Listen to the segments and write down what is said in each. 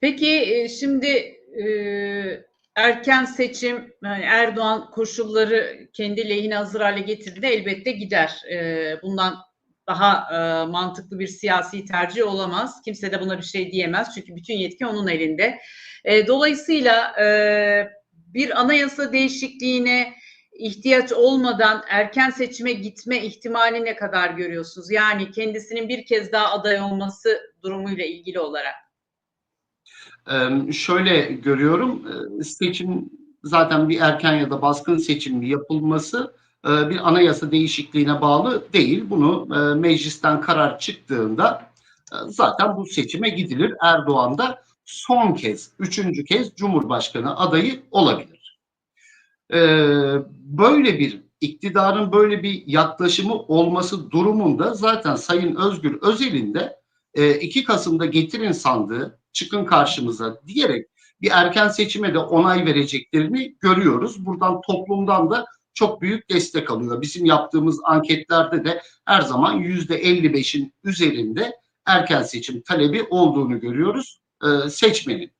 Peki e, şimdi e, erken seçim Erdoğan koşulları kendi lehine hazır hale getirdiğinde elbette gider. E, bundan daha mantıklı bir siyasi tercih olamaz. Kimse de buna bir şey diyemez çünkü bütün yetki onun elinde. Dolayısıyla bir anayasa değişikliğine ihtiyaç olmadan erken seçime gitme ihtimali ne kadar görüyorsunuz? Yani kendisinin bir kez daha aday olması durumuyla ilgili olarak. Şöyle görüyorum, seçim zaten bir erken ya da baskın seçim yapılması bir anayasa değişikliğine bağlı değil. Bunu meclisten karar çıktığında zaten bu seçime gidilir. Erdoğan da son kez, üçüncü kez Cumhurbaşkanı adayı olabilir. Böyle bir iktidarın böyle bir yaklaşımı olması durumunda zaten Sayın Özgür Özel'in de 2 Kasım'da getirin sandığı çıkın karşımıza diyerek bir erken seçime de onay vereceklerini görüyoruz. Buradan toplumdan da çok büyük destek alıyor. Bizim yaptığımız anketlerde de her zaman yüzde 55'in üzerinde erken seçim talebi olduğunu görüyoruz e, seçmenin.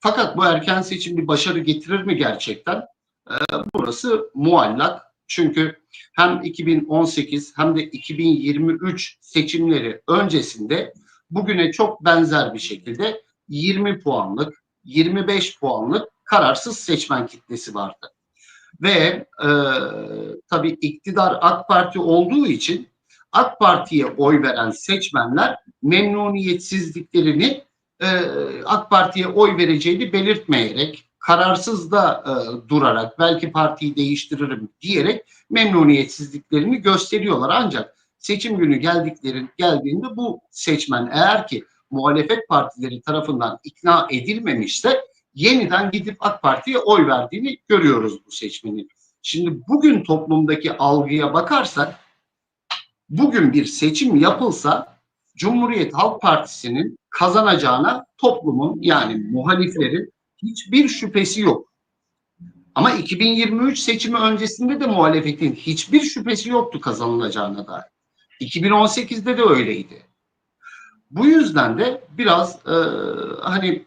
Fakat bu erken seçim bir başarı getirir mi gerçekten? E, burası muallak. Çünkü hem 2018 hem de 2023 seçimleri öncesinde bugüne çok benzer bir şekilde 20 puanlık, 25 puanlık kararsız seçmen kitlesi vardı. Ve e, tabii iktidar AK Parti olduğu için AK Parti'ye oy veren seçmenler memnuniyetsizliklerini e, AK Parti'ye oy vereceğini belirtmeyerek, kararsız da e, durarak belki partiyi değiştiririm diyerek memnuniyetsizliklerini gösteriyorlar. Ancak seçim günü geldikleri geldiğinde bu seçmen eğer ki muhalefet partileri tarafından ikna edilmemişse yeniden gidip AK Parti'ye oy verdiğini görüyoruz bu seçmenin. Şimdi bugün toplumdaki algıya bakarsak bugün bir seçim yapılsa Cumhuriyet Halk Partisi'nin kazanacağına toplumun yani muhaliflerin hiçbir şüphesi yok. Ama 2023 seçimi öncesinde de muhalefetin hiçbir şüphesi yoktu kazanılacağına dair. 2018'de de öyleydi. Bu yüzden de biraz e, hani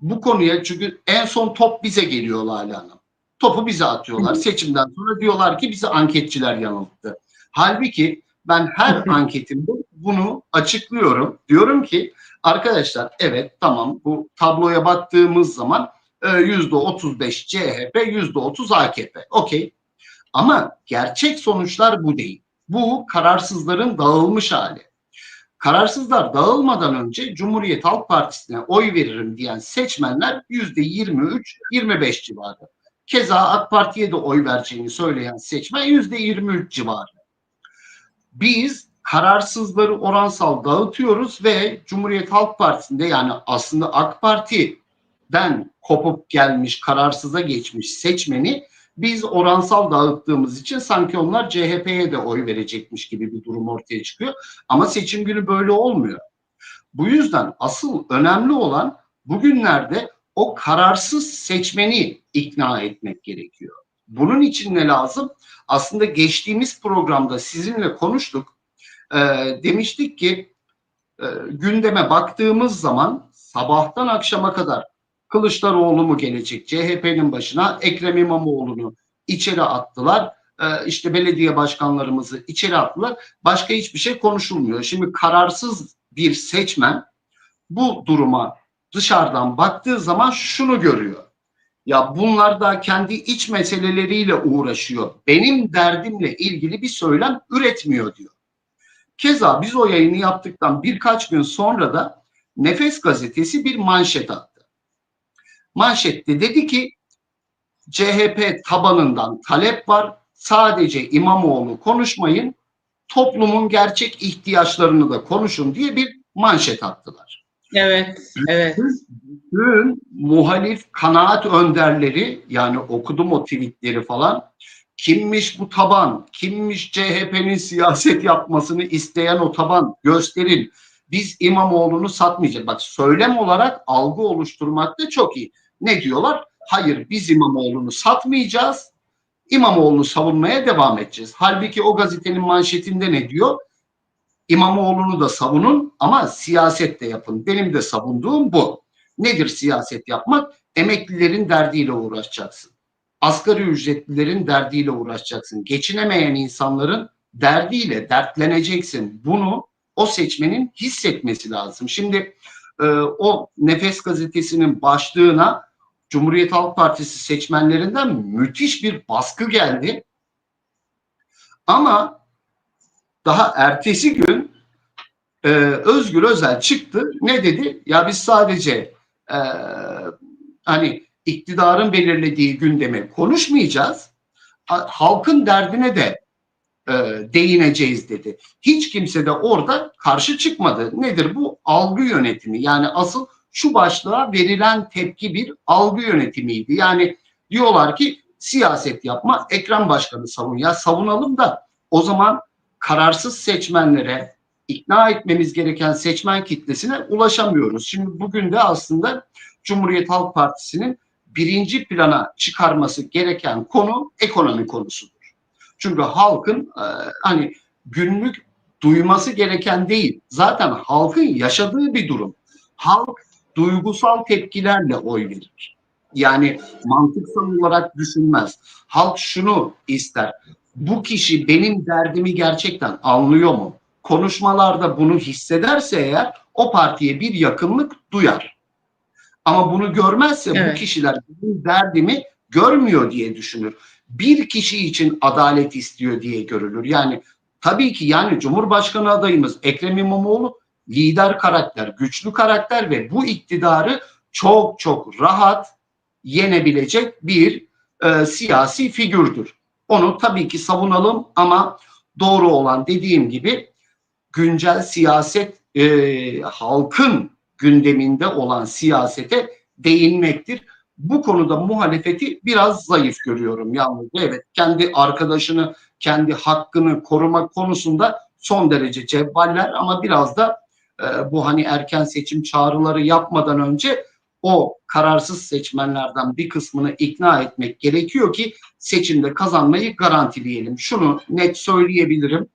bu konuya çünkü en son top bize geliyor Lale Hanım. Topu bize atıyorlar. Seçimden sonra diyorlar ki bizi anketçiler yanılttı. Halbuki ben her anketimde bunu açıklıyorum. Diyorum ki arkadaşlar evet tamam bu tabloya baktığımız zaman yüzde 35 CHP, yüzde 30 AKP. Okey. Ama gerçek sonuçlar bu değil. Bu kararsızların dağılmış hali. Kararsızlar dağılmadan önce Cumhuriyet Halk Partisi'ne oy veririm diyen seçmenler yüzde 23-25 civarı. Keza AK Parti'ye de oy vereceğini söyleyen seçmen yüzde 23 civarı. Biz kararsızları oransal dağıtıyoruz ve Cumhuriyet Halk Partisi'nde yani aslında AK Parti'den kopup gelmiş, kararsıza geçmiş seçmeni biz oransal dağıttığımız için sanki onlar CHP'ye de oy verecekmiş gibi bir durum ortaya çıkıyor. Ama seçim günü böyle olmuyor. Bu yüzden asıl önemli olan bugünlerde o kararsız seçmeni ikna etmek gerekiyor. Bunun için ne lazım? Aslında geçtiğimiz programda sizinle konuştuk. E, demiştik ki e, gündeme baktığımız zaman sabahtan akşama kadar Kılıçdaroğlu mu gelecek? CHP'nin başına Ekrem İmamoğlu'nu içeri attılar. Ee, işte belediye başkanlarımızı içeri attılar. Başka hiçbir şey konuşulmuyor. Şimdi kararsız bir seçmen bu duruma dışarıdan baktığı zaman şunu görüyor. Ya bunlar da kendi iç meseleleriyle uğraşıyor. Benim derdimle ilgili bir söylem üretmiyor diyor. Keza biz o yayını yaptıktan birkaç gün sonra da Nefes gazetesi bir manşet attı manşette dedi ki CHP tabanından talep var. Sadece İmamoğlu konuşmayın. Toplumun gerçek ihtiyaçlarını da konuşun diye bir manşet attılar. Evet, evet. Bütün muhalif kanaat önderleri yani okudum o tweetleri falan kimmiş bu taban, kimmiş CHP'nin siyaset yapmasını isteyen o taban gösterin. Biz İmamoğlu'nu satmayacağız. Bak söylem olarak algı oluşturmakta çok iyi. Ne diyorlar? Hayır biz İmamoğlu'nu satmayacağız. İmamoğlu'nu savunmaya devam edeceğiz. Halbuki o gazetenin manşetinde ne diyor? İmamoğlu'nu da savunun ama siyaset de yapın. Benim de savunduğum bu. Nedir siyaset yapmak? Emeklilerin derdiyle uğraşacaksın. Asgari ücretlilerin derdiyle uğraşacaksın. Geçinemeyen insanların derdiyle dertleneceksin. Bunu o seçmenin hissetmesi lazım. Şimdi e, o Nefes gazetesinin başlığına Cumhuriyet Halk Partisi seçmenlerinden müthiş bir baskı geldi. Ama daha ertesi gün e, Özgür Özel çıktı. Ne dedi? Ya biz sadece e, hani iktidarın belirlediği gündeme konuşmayacağız. Halkın derdine de e, değineceğiz dedi. Hiç kimse de orada karşı çıkmadı. Nedir bu? Algı yönetimi. Yani asıl şu başlığa verilen tepki bir algı yönetimiydi. Yani diyorlar ki siyaset yapma, Ekrem Başkanı savun. Ya savunalım da o zaman kararsız seçmenlere, ikna etmemiz gereken seçmen kitlesine ulaşamıyoruz. Şimdi bugün de aslında Cumhuriyet Halk Partisi'nin birinci plana çıkarması gereken konu ekonomi konusudur. Çünkü halkın e, hani günlük duyması gereken değil. Zaten halkın yaşadığı bir durum. Halk duygusal tepkilerle oy verir. Yani mantıksal olarak düşünmez. Halk şunu ister. Bu kişi benim derdimi gerçekten anlıyor mu? Konuşmalarda bunu hissederse eğer o partiye bir yakınlık duyar. Ama bunu görmezse evet. bu kişiler benim derdimi görmüyor diye düşünür. Bir kişi için adalet istiyor diye görülür. Yani tabii ki yani Cumhurbaşkanı adayımız Ekrem İmamoğlu lider karakter, güçlü karakter ve bu iktidarı çok çok rahat yenebilecek bir e, siyasi figürdür. Onu tabii ki savunalım ama doğru olan dediğim gibi güncel siyaset e, halkın gündeminde olan siyasete değinmektir. Bu konuda muhalefeti biraz zayıf görüyorum yalnız. Evet kendi arkadaşını, kendi hakkını koruma konusunda son derece cevvaller ama biraz da e, bu hani erken seçim çağrıları yapmadan önce o kararsız seçmenlerden bir kısmını ikna etmek gerekiyor ki seçimde kazanmayı garantileyelim. Şunu net söyleyebilirim.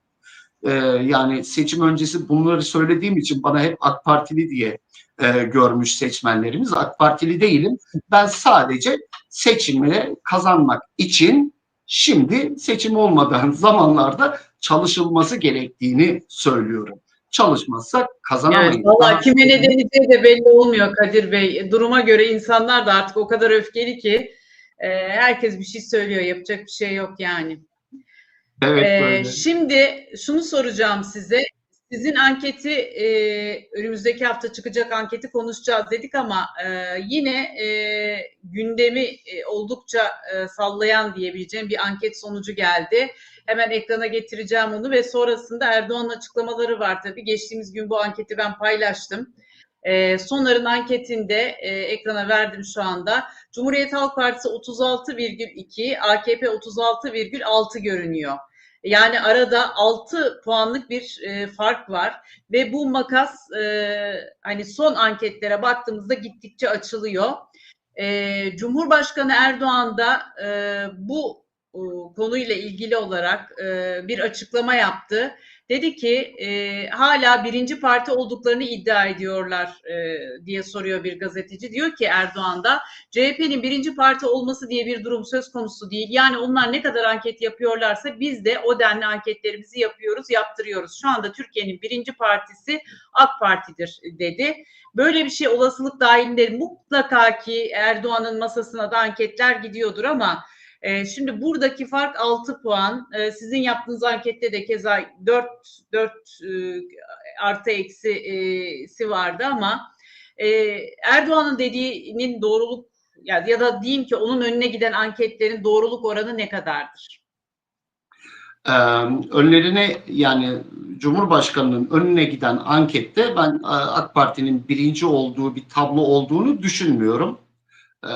Ee, yani seçim öncesi bunları söylediğim için bana hep AK Partili diye e, görmüş seçmenlerimiz. AK Partili değilim. Ben sadece seçimi kazanmak için şimdi seçim olmadan zamanlarda çalışılması gerektiğini söylüyorum çalışmazsak kazanamayız. Yani valla kime ne deneyeceği de belli olmuyor Kadir Bey. Duruma göre insanlar da artık o kadar öfkeli ki e, herkes bir şey söylüyor. Yapacak bir şey yok yani. Evet, ee, böyle. Şimdi şunu soracağım size. Sizin anketi e, önümüzdeki hafta çıkacak anketi konuşacağız dedik ama e, yine e, gündemi e, oldukça e, sallayan diyebileceğim bir anket sonucu geldi. Hemen ekrana getireceğim onu ve sonrasında Erdoğan'ın açıklamaları var tabii. Geçtiğimiz gün bu anketi ben paylaştım. E, Sonar'ın anketinde e, ekrana verdim şu anda. Cumhuriyet Halk Partisi 36,2, AKP 36,6 görünüyor. Yani arada 6 puanlık bir e, fark var ve bu makas e, hani son anketlere baktığımızda gittikçe açılıyor. E, Cumhurbaşkanı Erdoğan da e, bu e, konuyla ilgili olarak e, bir açıklama yaptı. Dedi ki e, hala birinci parti olduklarını iddia ediyorlar e, diye soruyor bir gazeteci. Diyor ki Erdoğan da CHP'nin birinci parti olması diye bir durum söz konusu değil. Yani onlar ne kadar anket yapıyorlarsa biz de o denli anketlerimizi yapıyoruz, yaptırıyoruz. Şu anda Türkiye'nin birinci partisi AK Parti'dir dedi. Böyle bir şey olasılık dahilinde mutlaka ki Erdoğan'ın masasına da anketler gidiyordur ama e, şimdi buradaki fark 6 puan. E, sizin yaptığınız ankette de keza 4 4 e, artı eksisi vardı ama e, Erdoğan'ın dediğinin doğruluk ya, ya da diyeyim ki onun önüne giden anketlerin doğruluk oranı ne kadardır? Ee, önlerine yani Cumhurbaşkanı'nın önüne giden ankette ben AK Parti'nin birinci olduğu bir tablo olduğunu düşünmüyorum. Ee,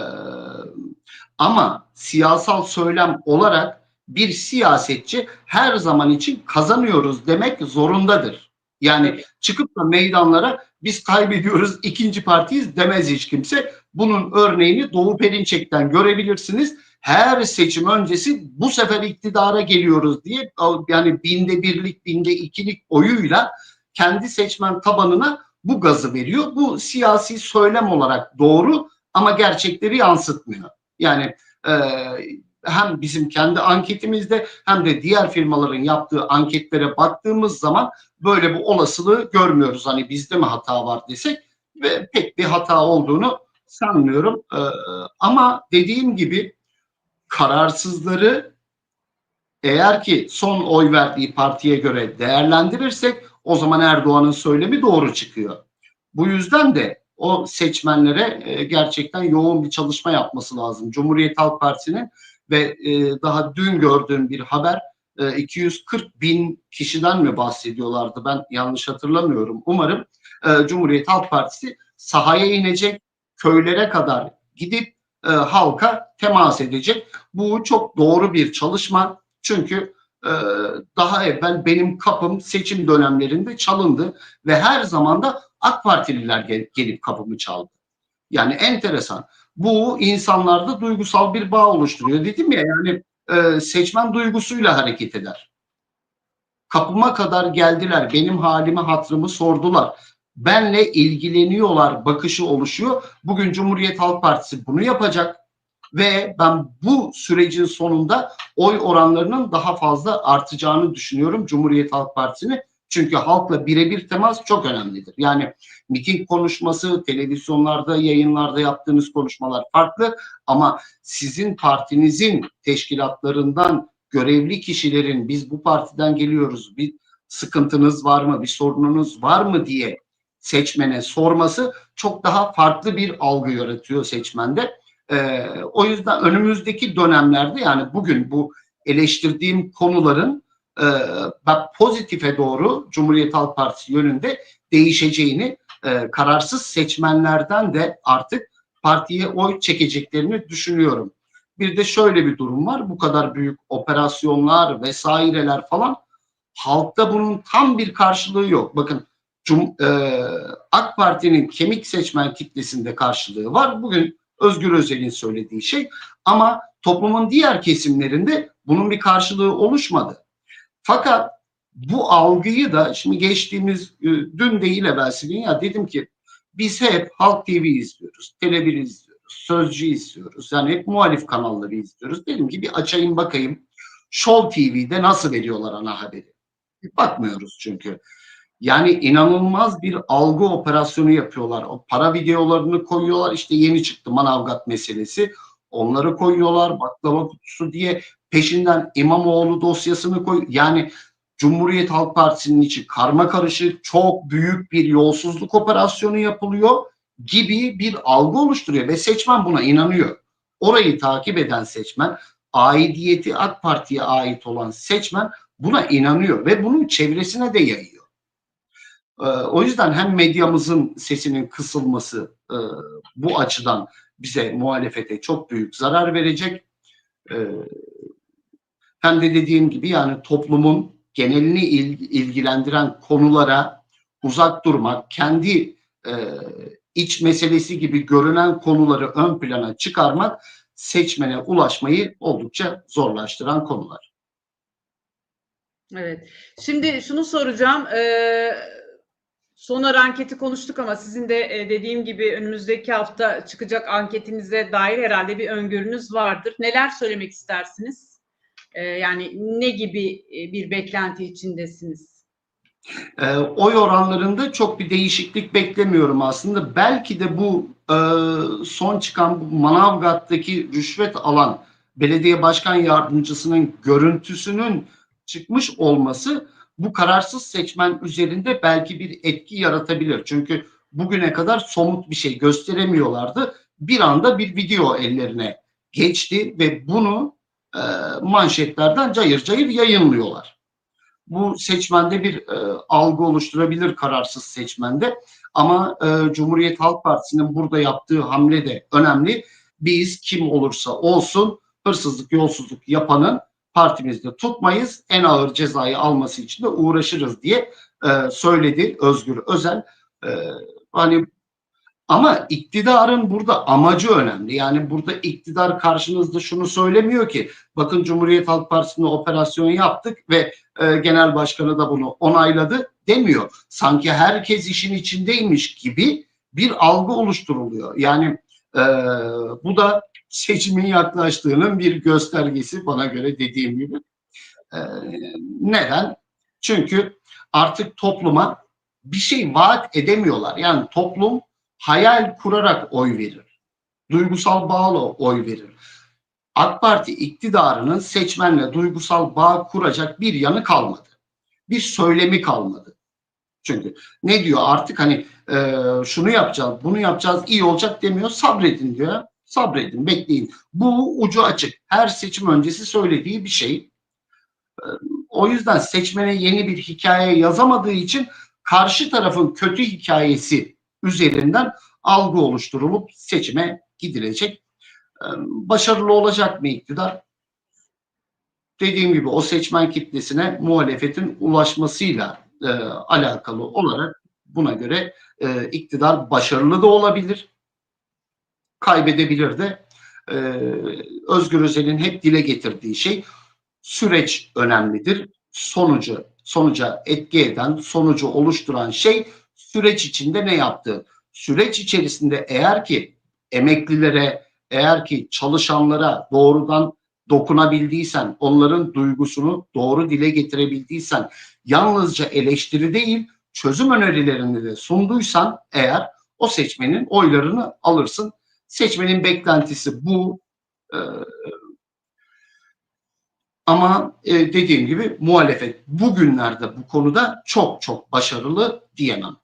ama siyasal söylem olarak bir siyasetçi her zaman için kazanıyoruz demek zorundadır. Yani çıkıp da meydanlara biz kaybediyoruz ikinci partiyiz demez hiç kimse. Bunun örneğini Doğu Perinçek'ten görebilirsiniz. Her seçim öncesi bu sefer iktidara geliyoruz diye yani binde birlik binde ikilik oyuyla kendi seçmen tabanına bu gazı veriyor. Bu siyasi söylem olarak doğru ama gerçekleri yansıtmıyor. Yani e, hem bizim kendi anketimizde hem de diğer firmaların yaptığı anketlere baktığımız zaman böyle bu olasılığı görmüyoruz. Hani bizde mi hata var desek ve pek bir hata olduğunu sanmıyorum. E, ama dediğim gibi kararsızları eğer ki son oy verdiği partiye göre değerlendirirsek o zaman Erdoğan'ın söylemi doğru çıkıyor. Bu yüzden de o seçmenlere e, gerçekten yoğun bir çalışma yapması lazım. Cumhuriyet Halk Partisi'nin ve e, daha dün gördüğüm bir haber e, 240 bin kişiden mi bahsediyorlardı ben yanlış hatırlamıyorum. Umarım e, Cumhuriyet Halk Partisi sahaya inecek, köylere kadar gidip e, halka temas edecek. Bu çok doğru bir çalışma. Çünkü e, daha evvel benim kapım seçim dönemlerinde çalındı ve her zaman da AK Partililer gel- gelip kapımı çaldı. Yani enteresan. Bu insanlarda duygusal bir bağ oluşturuyor. Dedim ya yani e, seçmen duygusuyla hareket eder. Kapıma kadar geldiler. Benim halimi hatırımı sordular. Benle ilgileniyorlar bakışı oluşuyor. Bugün Cumhuriyet Halk Partisi bunu yapacak ve ben bu sürecin sonunda oy oranlarının daha fazla artacağını düşünüyorum Cumhuriyet Halk Partisi'ni. Çünkü halkla birebir temas çok önemlidir. Yani miting konuşması, televizyonlarda, yayınlarda yaptığınız konuşmalar farklı ama sizin partinizin teşkilatlarından görevli kişilerin biz bu partiden geliyoruz, bir sıkıntınız var mı, bir sorununuz var mı diye seçmene sorması çok daha farklı bir algı yaratıyor seçmende. Ee, o yüzden önümüzdeki dönemlerde yani bugün bu eleştirdiğim konuların e, pozitife doğru Cumhuriyet Halk Partisi yönünde değişeceğini, e, kararsız seçmenlerden de artık partiye oy çekeceklerini düşünüyorum. Bir de şöyle bir durum var. Bu kadar büyük operasyonlar vesaireler falan halkta bunun tam bir karşılığı yok. Bakın Cum, e, AK Parti'nin kemik seçmen kitlesinde karşılığı var. Bugün Özgür Özel'in söylediği şey ama toplumun diğer kesimlerinde bunun bir karşılığı oluşmadı. Fakat bu algıyı da şimdi geçtiğimiz e, dün değil evvelsi gün ya dedim ki biz hep Halk TV izliyoruz, Tele1 izliyoruz, Sözcü izliyoruz. Yani hep muhalif kanalları izliyoruz. Dedim ki bir açayım bakayım Show TV'de nasıl veriyorlar ana haberi. Bakmıyoruz çünkü. Yani inanılmaz bir algı operasyonu yapıyorlar. O para videolarını koyuyorlar. İşte yeni çıktı Manavgat meselesi. Onları koyuyorlar baklava kutusu diye peşinden İmamoğlu dosyasını koy. Yani Cumhuriyet Halk Partisi'nin içi karma karışık çok büyük bir yolsuzluk operasyonu yapılıyor gibi bir algı oluşturuyor ve seçmen buna inanıyor. Orayı takip eden seçmen, aidiyeti AK Parti'ye ait olan seçmen buna inanıyor ve bunun çevresine de yayıyor. Ee, o yüzden hem medyamızın sesinin kısılması e, bu açıdan bize muhalefete çok büyük zarar verecek. Ee, hem de dediğim gibi yani toplumun genelini ilgilendiren konulara uzak durmak, kendi e, iç meselesi gibi görünen konuları ön plana çıkarmak seçmene ulaşmayı oldukça zorlaştıran konular. Evet. Şimdi şunu soracağım. Ee, Sonar anketi konuştuk ama sizin de e, dediğim gibi önümüzdeki hafta çıkacak anketinize dair herhalde bir öngörünüz vardır. Neler söylemek istersiniz? Ee, yani ne gibi e, bir beklenti içindesiniz? E, oy oranlarında çok bir değişiklik beklemiyorum aslında. Belki de bu e, son çıkan Manavgat'taki rüşvet alan belediye başkan yardımcısının görüntüsünün çıkmış olması bu kararsız seçmen üzerinde belki bir etki yaratabilir. Çünkü bugüne kadar somut bir şey gösteremiyorlardı. Bir anda bir video ellerine geçti ve bunu e, manşetlerden cayır cayır yayınlıyorlar. Bu seçmende bir e, algı oluşturabilir kararsız seçmende. Ama e, Cumhuriyet Halk Partisi'nin burada yaptığı hamle de önemli. Biz kim olursa olsun hırsızlık, yolsuzluk yapanın partimizde tutmayız. En ağır cezayı alması için de uğraşırız diye e, söyledi Özgür Özel. E, hani ama iktidarın burada amacı önemli. Yani burada iktidar karşınızda şunu söylemiyor ki bakın Cumhuriyet Halk Partisi'nde operasyon yaptık ve e, genel başkanı da bunu onayladı demiyor. Sanki herkes işin içindeymiş gibi bir algı oluşturuluyor. Yani e, bu da seçimin yaklaştığının bir göstergesi bana göre dediğim gibi. E, neden? Çünkü artık topluma bir şey vaat edemiyorlar. Yani toplum hayal kurarak oy verir. Duygusal bağla oy verir. AK Parti iktidarının seçmenle duygusal bağ kuracak bir yanı kalmadı. Bir söylemi kalmadı. Çünkü ne diyor artık hani e, şunu yapacağız, bunu yapacağız, iyi olacak demiyor. Sabredin diyor. Sabredin, bekleyin. Bu ucu açık. Her seçim öncesi söylediği bir şey. E, o yüzden seçmene yeni bir hikaye yazamadığı için karşı tarafın kötü hikayesi üzerinden algı oluşturulup seçime gidilecek. Ee, Başarılı olacak mı iktidar? Dediğim gibi o seçmen kitlesine muhalefetin ulaşmasıyla e, alakalı olarak buna göre e, iktidar başarılı da olabilir, kaybedebilir de. E, Özgür Özel'in hep dile getirdiği şey süreç önemlidir. Sonucu sonuca etki eden, sonucu oluşturan şey süreç içinde ne yaptığı. Süreç içerisinde eğer ki emeklilere, eğer ki çalışanlara doğrudan dokunabildiysen, onların duygusunu doğru dile getirebildiysen, yalnızca eleştiri değil, çözüm önerilerini de sunduysan eğer o seçmenin oylarını alırsın. Seçmenin beklentisi bu. Ee, ama e, dediğim gibi muhalefet bugünlerde bu konuda çok çok başarılı diyemem.